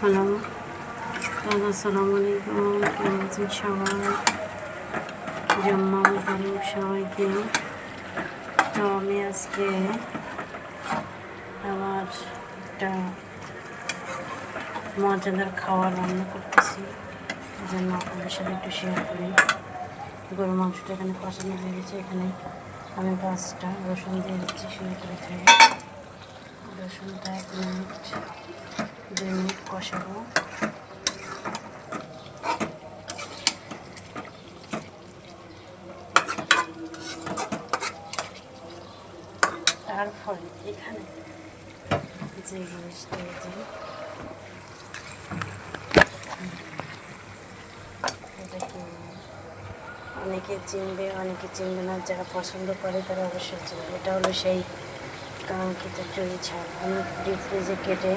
Hello আসসালামু আলাইকুম কেমন আছেন সবাই জম্মা সবাইকে তো আমি আজকে আমার একটা মজাদার খাবার রান্না করতেছি জন্য আপনাদের সাথে একটু শেয়ার করি। গরু মাংসটা এখানে কষানো হয়ে গেছে। এখানে আমি পাঁচটা রসুন দিয়ে দিচ্ছি, শুরু করে থেকে রসুনটা এক মিনিট। দুই মিনিট কষাবো। তারপরে এখানে যে জিনিসটা যে এটা কি অনেকে চিনবে অনেকে চিনবে না, যারা পছন্দ করে তারা অবশ্যই চিনবে। এটা হলো সেই কাঙ্ক্ষিত চুরি ছাল আমি ডিপ ফ্রিজে কেটে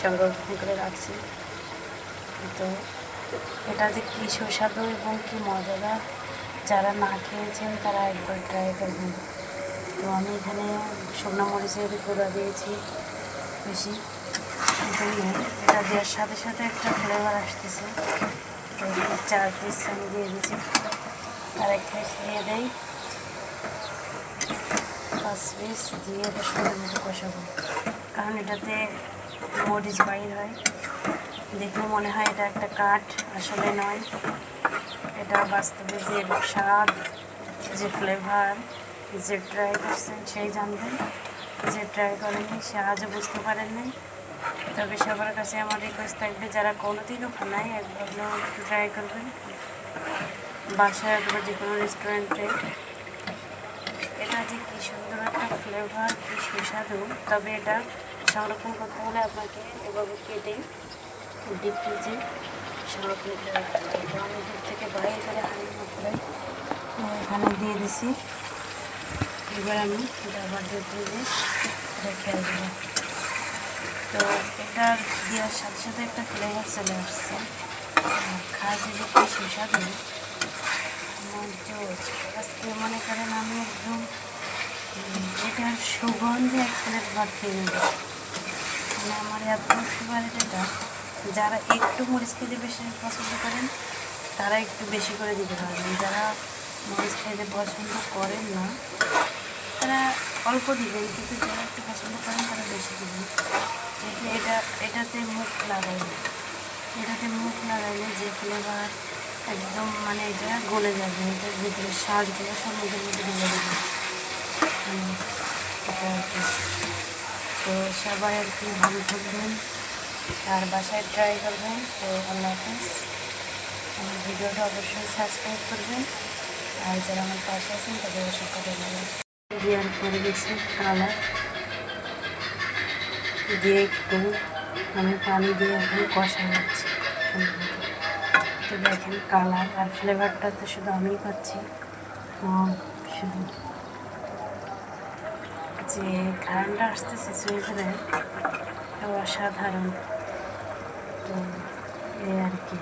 সংরক্ষণ করে রাখছি। তো এটা যে কী সুস্বাদু এবং কী মজাদার। যারা না খেয়েছেন তারা একবার ট্রাই করবেন। তো আমি এখানে শুকনো মরিচের গুঁড়া দিয়েছি বেশি। এটা দেওয়ার সাথে সাথে একটা ফ্লেভার আসতেছে। চার পিস আমি দিয়ে দিয়েছি। আর এক পিস দিয়ে দেই। দিয়ে এটা সুন্দর কষাবো। কারণ এটাতে মরিচ বাইর হয়। দেখলে মনে হয় এটা একটা কাঠ, আসলে নয়। এটা বাস্তবে যে স্বাদ, যে ফ্লেভার যে ট্রাই করছেন সেই জানবেন। যে ট্রাই করেনি সে আজও বুঝতে পারেননি। তবে সবার কাছে আমার রিকোয়েস্ট থাকবে, যারা কোনোদিনও খানায় একবার ট্রাই করবেন। বাসায় অথবা যে কোনো রেস্টুরেন্টে যে কী সুন্দর একটা ফ্লেভার কী সুস্বাদু। তবে এটা সংরক্ষণ করতে হলে আপনাকে এভাবে কেটে ডিপ ফ্রিজে সংরক্ষণ করে রাখতে হবে আমি দূর থেকে বাইরে করে হানির মধ্যে এখানে দিয়ে দিছি। এবার আমি আবার ডিপ ফ্রিজে রেখে আসব তো এটা দেওয়ার সাথে সাথে একটা ফ্লেভার চলে আসছে। আর খাওয়াতে যে সুস্বাদু আমার জোর আজকে মনে করেন আমি একদম উম, এটার সুগন্ধে এক প্লেট ভাত খেয়ে নেব। মানে আমার এত ফেভারিট এটা যারা একটু মরিচ খেতে বেশি পছন্দ করেন তারা একটু বেশি করে দিতে পারবেন যারা মরিচ খেতে পছন্দ করেন না তারা অল্প দিবেন কিন্তু যারা একটু পছন্দ করেন তারা বেশি দিবেন। যেহেতু এটা এটাতে মুখ লাগাইলে এটাতে মুখ লাগাইলে যে ফ্লেভার একদম মানে এটা গলে যাবে এটার ভিতরে সব মুখের মধ্যে ঢুকে দেবে হুম, এটা আর কি তো সবাই আর কি ভালো থাকবেন। আর বাসায় ট্রাই করবেন। তো আল্লাহ হাফিজ। ভিডিওটা অবশ্যই সাবস্ক্রাইব করবেন। আর যারা আমার পাশে আছেন, তাদের অসংখ্য ধন্যবাদ। দেওয়ার পরে গেছে কালার দিয়ে একটু আমি পানি দিয়ে এখন কষা হচ্ছে। তো দেখেন, কালার আর ফ্লেভারটা তো শুধু আমিই পাচ্ছি। শুধু যে ঘ্রাণটা আসতেছে সুইজারে অসাধারণ। তো এই আর কি।